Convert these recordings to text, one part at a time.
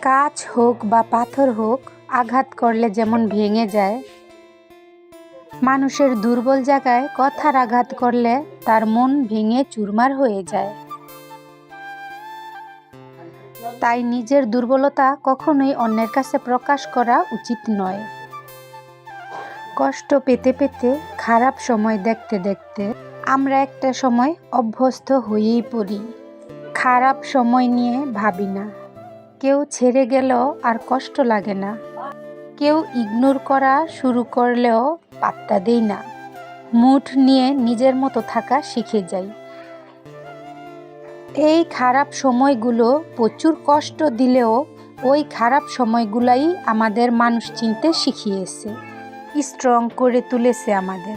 কাঁচ হোক বা পাথর হোক, আঘাত করলে যেমন ভেঙে যায়, মানুষের দুর্বল জায়গায় কথার আঘাত করলে তার মন ভেঙে চুরমার হয়ে যায়। তাই নিজের দুর্বলতা কখনোই অন্যের কাছে প্রকাশ করা উচিত নয়। কষ্ট পেতে পেতে, খারাপ সময় দেখতে দেখতে, আমরা একটা সময় অভ্যস্ত হয়েই পড়ি। খারাপ সময় নিয়ে ভাবি না। কেউ ছেড়ে গেলেও আর কষ্ট লাগে না। কেউ ইগনোর করা শুরু করলেও পাত্তা দেই না। মুঠ নিয়ে নিজের মতো থাকা শিখে যাই। এই খারাপ সময়গুলো প্রচুর কষ্ট দিলেও ওই খারাপ সময়গুলাই আমাদের মানুষ চিনতে শিখিয়েছে স্ট্রং করে তুলেছে আমাদের।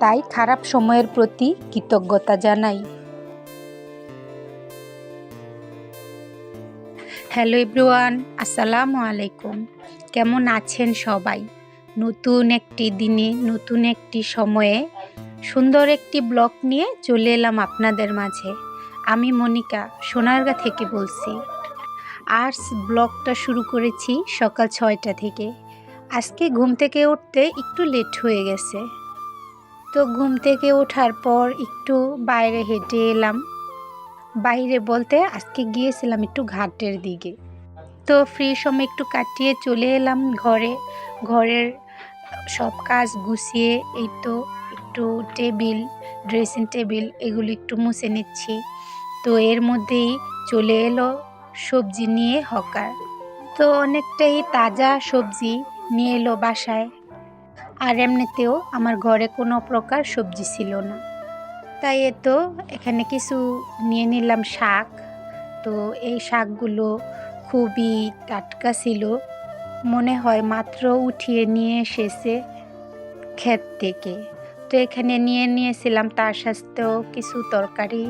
তাই খারাপ সময়ের প্রতি কৃতজ্ঞতা জানাই। হ্যালো এভরিওয়ান, আসসালামু আলাইকুম। কেমন আছেন সবাই? নতুন একটি দিনে, নতুন একটি সময়ে সুন্দর একটি ব্লগ নিয়ে চলে এলাম আপনাদের মাঝে। আমি মনিকা, সোনারগা থেকে বলছি। আর্টস ব্লগটা শুরু করেছি সকাল ছয়টা থেকে। আজকে ঘুম থেকে উঠতে একটু লেট হয়ে গেছে। তো ঘুম থেকে ওঠার পর একটু বাইরে হেঁটে এলাম। বাইরে বলতে আজকে গিয়েছিলাম একটু ঘাটের দিকে। তো ফ্রি সময় একটু কাটিয়ে চলে এলাম ঘরে। ঘরের সব কাজ গুছিয়ে এই তো একটু টেবিল ড্রেসিং টেবিল এগুলো একটু মুছে নিচ্ছি। তো এর মধ্যেই চলে এলো সবজি নিয়ে হকার। তো অনেকটাই তাজা সবজি নিয়ে এলো বাসায়। আর এমনিতেও আমার ঘরে কোনো প্রকার সবজি ছিল না। তাই এ তো এখানে কিছু নিয়ে নিলাম শাক। তো এই শাকগুলো খুবই টাটকা ছিল। মনে হয় মাত্র উঠিয়ে নিয়ে এসেছে ক্ষেত থেকে। তো এখানে নিয়ে নিয়েছিলাম তার সাথেও কিছু তরকারি।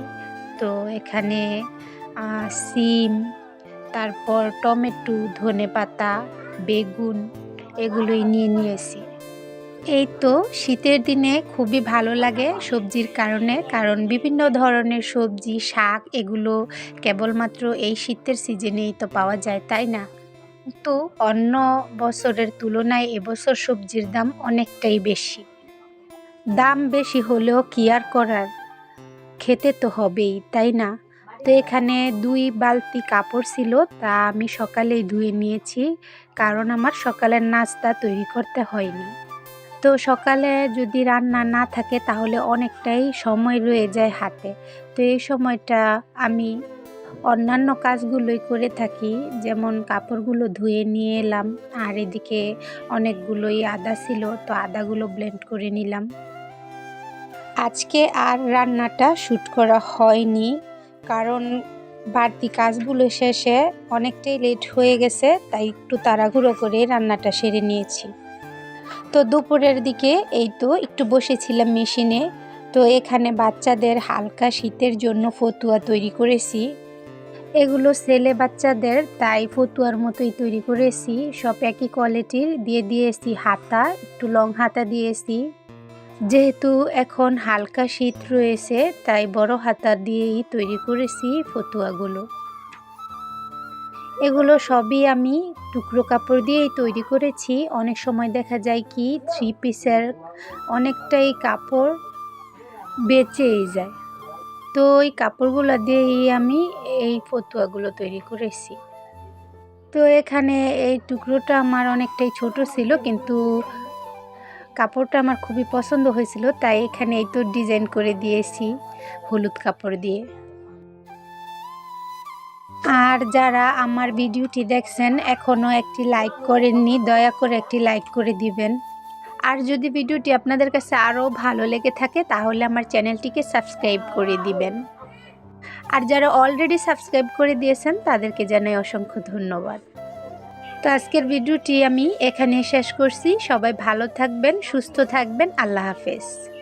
তো এখানে সিম, তারপর টমেটো ধনে পাতা বেগুন, এগুলোই নিয়ে নিয়েছি। এই তো শীতের দিনে খুবই ভালো লাগে সবজির কারণে, কারণ বিভিন্ন ধরনের সবজি, শাক এগুলো কেবলমাত্র এই শীতের সিজনেই তো পাওয়া যায়, তাই না? তো অন্য বছরের তুলনায় এবছর সবজির দাম অনেকটাই বেশি। দাম বেশি হলেও কি আর করার? খেতে তো হবেই, তাই না? তো এখানে দুই বালতি কাপড় ছিল, তা আমি সকালেই ধুয়ে নিয়েছি, কারণ আমার সকালের নাস্তা তৈরি করতে হয়নি। তো সকালে যদি রান্না না থাকে তাহলে অনেকটাই সময় রয়ে যায় হাতে। তো এই সময়টা আমি অন্যান্য কাজগুলোই করে থাকি, যেমন কাপড়গুলো ধুয়ে নিয়ে এলাম, আর এদিকে অনেকগুলোই আদা ছিল, তো আদাগুলো ব্লেন্ড করে নিলাম। আজকে আর রান্নাটা শ্যুট করা হয়নি, কারণ বাড়তি কাজগুলো শেষে অনেকটাই লেট হয়ে গেছে, তাই একটু তাড়াহুড়ো করে রান্নাটা সেরে নিয়েছি। তো দুপুরের দিকে এই তো একটু বসেছিলাম মেশিনে। তো এখানে বাচ্চাদের হালকা শীতের জন্য ফতুয়া তৈরি করেছি। এগুলো ছেলে বাচ্চাদের, তাই ফতুয়ার মতোই তৈরি করেছি। সব একই কোয়ালিটির। দিয়ে দিয়েছি হাতা, একটু লং হাতা দিয়েছি। যেহেতু এখন হালকা শীত রয়েছে, তাই বড় হাতা দিয়েই তৈরি করেছি ফতুয়াগুলো। এগুলো সবই আমি টুকরো কাপড় দিয়েই তৈরি করেছি। অনেক সময় দেখা যায় কি থ্রি পিসের অনেকটাই কাপড় বেঁচেই যায়। তো ওই কাপড়গুলো দিয়েই আমি এই ফতুয়াগুলো তৈরি করেছি। তো এখানে এই টুকরোটা আমার অনেকটাই ছোট ছিল, কিন্তু কাপড়টা আমার খুবই পছন্দ হয়েছিল, তাই এখানে এই তো ডিজাইন করে দিয়েছি, হলুদ কাপড় দিয়ে। আর যারা আমার ভিডিওটি দেখছেন, এখনও একটি লাইক করেননি, দয়া করে একটি লাইক করে দিবেন। আর যদি ভিডিওটি আপনাদের কাছে আরও ভালো লেগে থাকে, তাহলে আমার চ্যানেলটিকে সাবস্ক্রাইব করে দিবেন। আর যারা অলরেডি সাবস্ক্রাইব করে দিয়েছেন, তাদেরকে জানাই অসংখ্য ধন্যবাদ। তো আজকের ভিডিওটি আমি এখানে শেষ করছি। সবাই ভালো থাকবেন, সুস্থ থাকবেন। আল্লাহ হাফেজ।